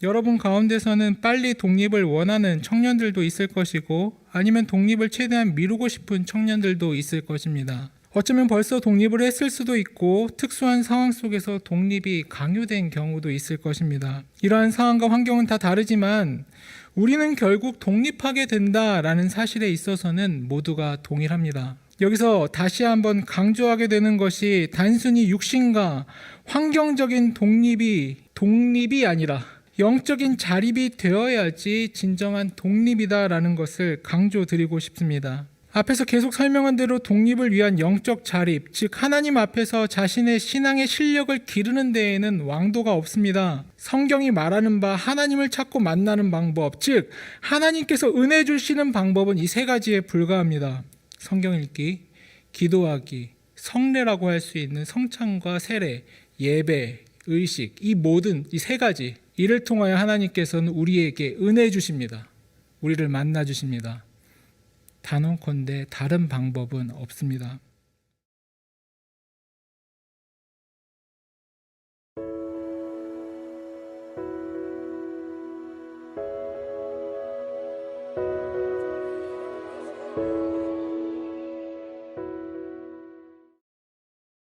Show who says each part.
Speaker 1: 여러분 가운데서는 빨리 독립을 원하는 청년들도 있을 것이고 아니면 독립을 최대한 미루고 싶은 청년들도 있을 것입니다. 어쩌면 벌써 독립을 했을 수도 있고 특수한 상황 속에서 독립이 강요된 경우도 있을 것입니다. 이러한 상황과 환경은 다 다르지만 우리는 결국 독립하게 된다라는 사실에 있어서는 모두가 동일합니다. 여기서 다시 한번 강조하게 되는 것이 단순히 육신과 환경적인 독립이 독립이 아니라 영적인 자립이 되어야지 진정한 독립이다라는 것을 강조드리고 싶습니다. 앞에서 계속 설명한 대로 독립을 위한 영적 자립, 즉 하나님 앞에서 자신의 신앙의 실력을 기르는 데에는 왕도가 없습니다. 성경이 말하는 바 하나님을 찾고 만나는 방법, 즉 하나님께서 은혜 주시는 방법은 이 세 가지에 불과합니다. 성경 읽기, 기도하기, 성례라고 할 수 있는 성찬과 세례, 예배, 의식 이 모든 이 세 가지 이를 통하여 하나님께서는 우리에게 은혜 주십니다. 우리를 만나 주십니다. 단언컨대 다른 방법은 없습니다.